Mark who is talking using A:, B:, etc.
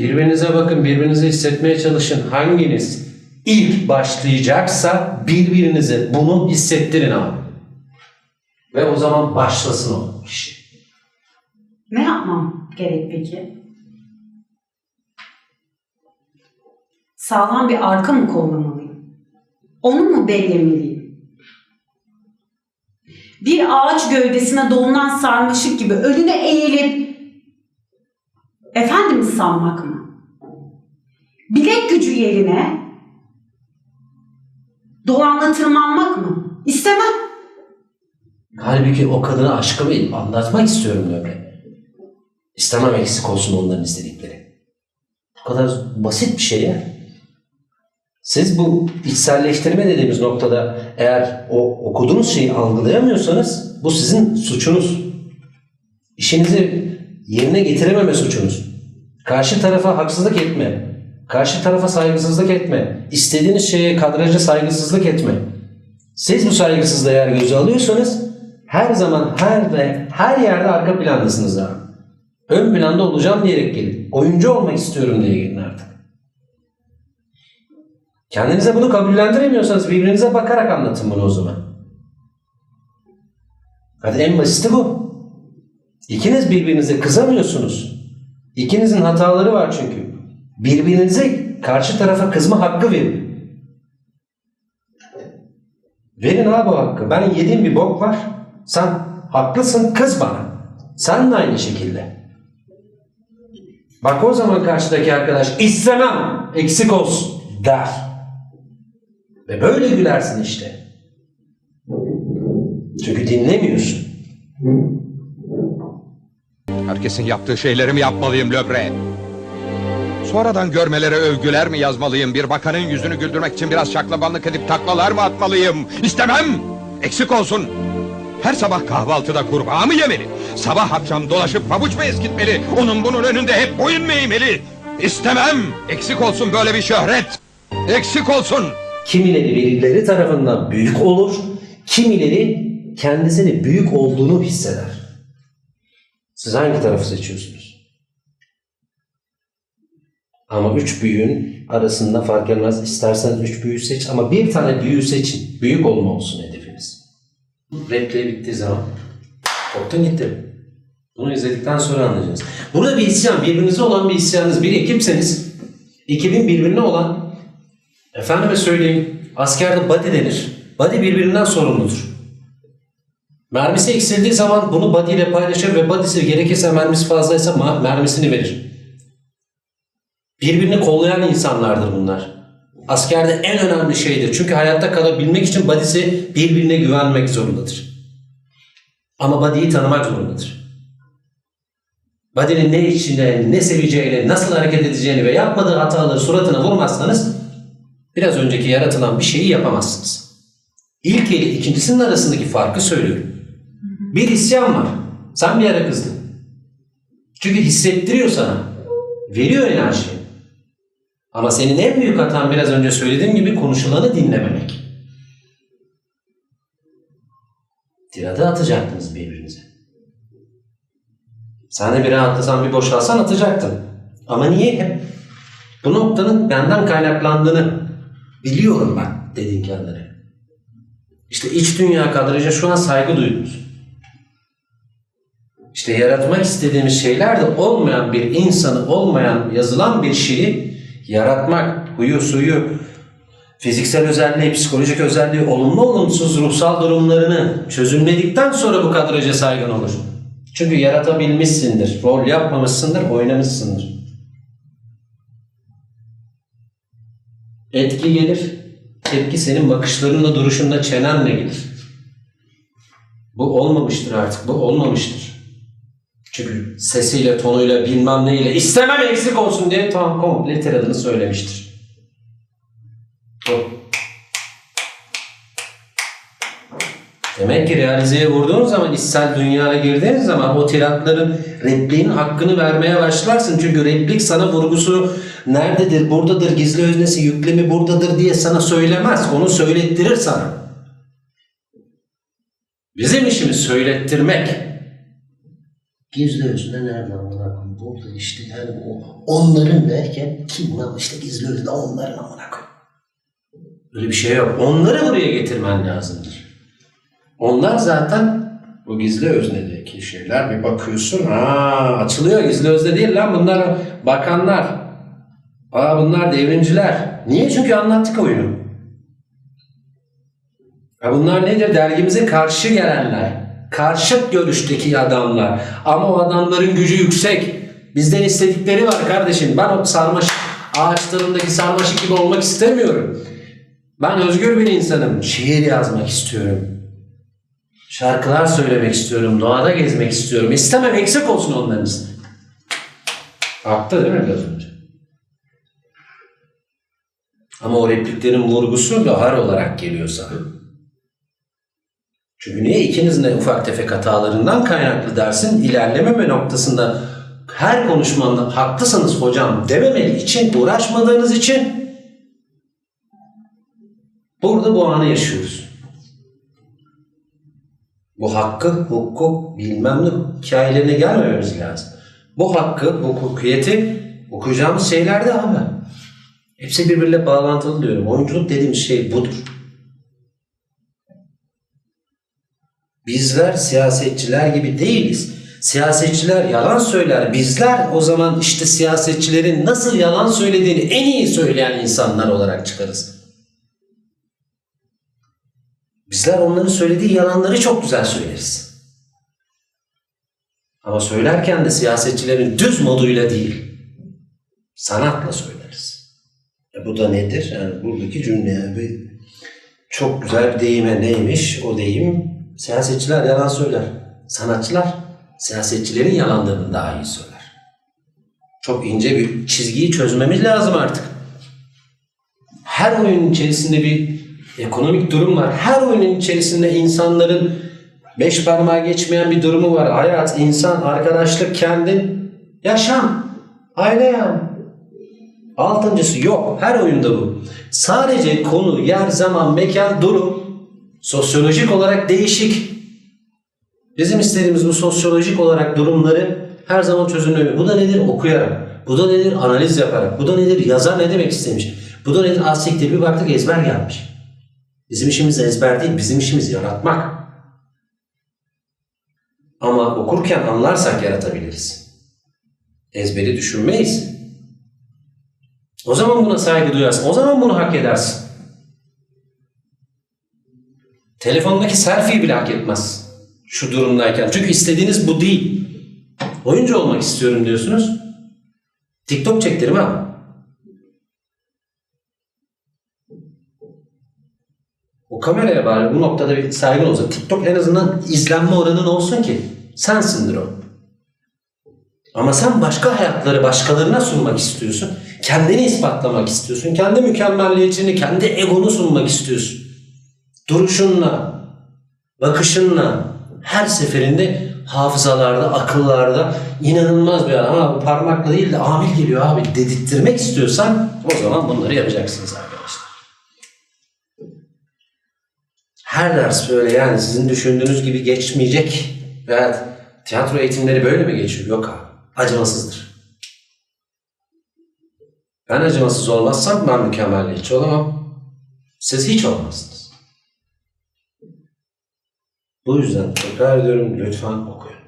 A: Birbirinize bakın, birbirinizi hissetmeye çalışın. Hanginiz ilk başlayacaksa birbirinize bunu hissettirin abi. Ve o zaman başlasın o kişi.
B: Ne yapmam gerek peki? Sağlam bir arka mı kollamalıyım? Onu mu bellemeliyim? Bir ağaç gövdesine dolunan sarmaşık gibi önüne eğilip efendimiz sanmak mı? Bilek gücü yerine dolanla tırmanmak mı? İstemem.
A: Halbuki o kadına aşkımı anlatmak istiyorum böyle. İstemem eksik olsun onların istedikleri. Bu kadar basit bir şey ya. Siz bu içselleştirme dediğimiz noktada eğer o okuduğunuz şeyi algılayamıyorsanız bu sizin suçunuz. İşinizi yerine getirememe suçunuz. Karşı tarafa haksızlık etme. Karşı tarafa saygısızlık etme. İstediğiniz şeye kadraja saygısızlık etme. Siz bu saygısızlığı eğer göze alıyorsanız her zaman her ve her yerde arka plandasınız abi. Ön planda olacağım diyerek gelin. Oyuncu olmak istiyorum diye gelin artık. Kendinize bunu kabullendiremiyorsanız birbirinize bakarak anlatın bunu o zaman. Hadi en basiti bu. İkiniz birbirinize kızamıyorsunuz. İkinizin hataları var çünkü. Birbirinize karşı tarafa kızma hakkı verin. Verin abi o hakkı. Ben yediğim bir bok var. Sen haklısın kız bana. Sen de aynı şekilde. Bak o zaman karşıdaki arkadaş istemem eksik olsun der. Ve böyle gülersin işte. Çünkü dinlemiyorsun.
C: Herkesin yaptığı şeyleri mi yapmalıyım Löbre? Sonradan görmelere övgüler mi yazmalıyım? Bir bakanın yüzünü güldürmek için biraz şaklabanlık edip taklalar mı atmalıyım? İstemem! Eksik olsun! Her sabah kahvaltıda kurbağa mı yemeli? Sabah akşam dolaşıp pabuç mu eskitmeli? Onun bunun önünde hep boyun mu eğmeli? İstemem! Eksik olsun böyle bir şöhret! Eksik olsun!
A: Kimileri birileri tarafından büyük olur, kimileri kendisini büyük olduğunu hisseder. Siz hangi tarafı seçiyorsunuz? Ama üç büyüğün arasında fark etmez. İsterseniz üç büyüğü seç ama bir tane büyüğü seçin. Büyük olma olsun hedefiniz. Replay bittiği zaman koptun gitti. Bunu izledikten sonra anlayacaksınız. Burada bir isyan, birbirinize olan bir isyanınız. Bir ekipseniz, ekibin birbirine olan Efendime söyleyeyim, askerde body denir. Body birbirinden sorumludur. Mermisi eksildiği zaman bunu body ile paylaşır ve body'si gerekirse mermisi fazlaysa mermisini verir. Birbirini kollayan insanlardır bunlar. Askerde en önemli şeydir. Çünkü hayatta kalabilmek için body'si birbirine güvenmek zorundadır. Ama body'yi tanımak zorundadır. Body'nin ne içine, ne seveceğini, nasıl hareket edeceğini ve yapmadığı hataları suratına vurmazsanız biraz önceki yaratılan bir şeyi yapamazsınız. İlk ile ikincisinin arasındaki farkı söylüyorum. Bir isyan var. Sen bir ara kızdın. Çünkü hissettiriyor sana. Veriyor enerji. Ama senin en büyük hatan biraz önce söylediğim gibi konuşulanı dinlememek. Tiradı atacaktınız birbirinize. Sen de bir rahatlasan bir boşalsan atacaktın. Ama niye bu noktanın benden kaynaklandığını biliyorum ben dedin kendine. İşte iç dünya kadraja şu an saygı duydunuz. İşte yaratmak istediğimiz şeyler de olmayan bir insanı, olmayan yazılan bir şeyi yaratmak, huyu suyu, fiziksel özelliği, psikolojik özelliği, olumlu olumsuz ruhsal durumlarını çözümledikten sonra bu kadraja saygın olur. Çünkü yaratabilmişsindir, rol yapmamışsındır, oynamışsındır. Etki gelir, tepki senin bakışlarınla, duruşunla, çenenle gelir. Bu olmamıştır artık, bu olmamıştır. Çünkü sesiyle, tonuyla, bilmem neyle istemem eksik olsun diye tam komple tiradını söylemiştir. Demek ki realizeye vurduğun zaman, içsel dünyaya girdiğin zaman o tiratların repliğin hakkını vermeye başlarsın. Çünkü replik sana vurgusu nerededir, buradadır, gizli öznesi, yüklemi buradadır diye sana söylemez. Onu söylettirir sana. Bizim işimiz söylettirmek. Gizli özne nerede amına koyayım? Burada işte yani o onların derken kim lan işte gizli özne onların amına koyayım. Öyle bir şey yok. Onları buraya getirmen lazımdır. Onlar zaten bu gizli öznedeki şeyler bir bakıyorsun ha açılıyor gizli özne değil lan bunlar bakanlar. Aa bunlar devrimciler. Niye? Çünkü anlattık oyunu. Ha bunlar nedir? Dergimize karşı gelenler. Karşıt görüşteki adamlar. Ama o adamların gücü yüksek. Bizden istedikleri var kardeşim. Ben o sarmaşık ağaçlarındaki sarmaşık gibi olmak istemiyorum. Ben özgür bir insanım. Şiir yazmak istiyorum. Şarkılar söylemek istiyorum. Doğada gezmek istiyorum. İstemem eksik olsun onların ismi. Haklı değil mi biraz önce? Ama o repliklerin vurgusu bahar olarak geliyor sana. Çünkü niye ikinizin de ufak tefek hatalarından kaynaklı dersin ilerlememe noktasında her konuşmanda haklısınız hocam dememeli için uğraşmadığınız için burada bu anı yaşıyoruz. Bu hakkı, hukuk, bilmem ne hikayelerine gelmememiz lazım. Bu hakkı, hukukiyeti okuyacağımız şeylerde abi. Hepsi birbiriyle bağlantılı diyorum. Oyunculuk dediğimiz şey budur. Bizler siyasetçiler gibi değiliz. Siyasetçiler yalan söyler. Bizler o zaman işte siyasetçilerin nasıl yalan söylediğini en iyi söyleyen insanlar olarak çıkarız. Bizler onların söylediği yalanları çok güzel söyleriz. Ama söylerken de siyasetçilerin düz moduyla değil, sanatla söyleriz. E bu da nedir? Yani buradaki cümle yani bir çok güzel bir deyime neymiş? O deyim siyasetçiler yalan söyler. Sanatçılar siyasetçilerin yalanlarını daha iyi söyler. Çok ince bir çizgiyi çözmemiz lazım artık. Her oyunun içerisinde bir ekonomik durum var. Her oyunun içerisinde insanların beş parmağı geçmeyen bir durumu var. Hayat, insan, arkadaşlık, kendin, yaşam, aile yani. Altıncısı yok. Her oyunda bu. Sadece konu, yer, zaman, mekan, durum sosyolojik olarak değişik. Bizim istediğimiz bu sosyolojik olarak durumları her zaman çözümlemek. Bu da nedir? Okuyarak. Bu da nedir? Analiz yaparak. Bu da nedir? Yazar ne demek istemiş? Bu da nedir? Asiktir bir baktık ezber gelmiş. Bizim işimiz ezber değil, bizim işimiz yaratmak. Ama okurken anlarsak yaratabiliriz. Ezberi düşünmeyiz. O zaman buna saygı duyarsın. O zaman bunu hak edersin. Telefondaki selfie bile hak etmez. Şu durumdayken. Çünkü istediğiniz bu değil. Oyuncu olmak istiyorum diyorsunuz. TikTok çektirim ha. O kameraya bari bu noktada bir saygın olsa. TikTok en azından izlenme oranın olsun ki. Sensindir o. Ama sen başka hayatları başkalarına sunmak istiyorsun. Kendini ispatlamak istiyorsun. Kendi mükemmelliyetini, kendi egonu sunmak istiyorsun. Duruşunla, bakışınla her seferinde hafızalarda, akıllarda inanılmaz bir ama parmakla değil de amil geliyor abi dedirttirmek istiyorsan o zaman bunları yapacaksınız arkadaşlar. Her ders böyle yani sizin düşündüğünüz gibi geçmeyecek veya tiyatro eğitimleri böyle mi geçiyor? Yok abi. Acımasızdır. Ben acımasız olmazsam ben mükemmelliyetçi olamam. Siz hiç olmazsınız. Bu yüzden tekrar ediyorum lütfen okuyun.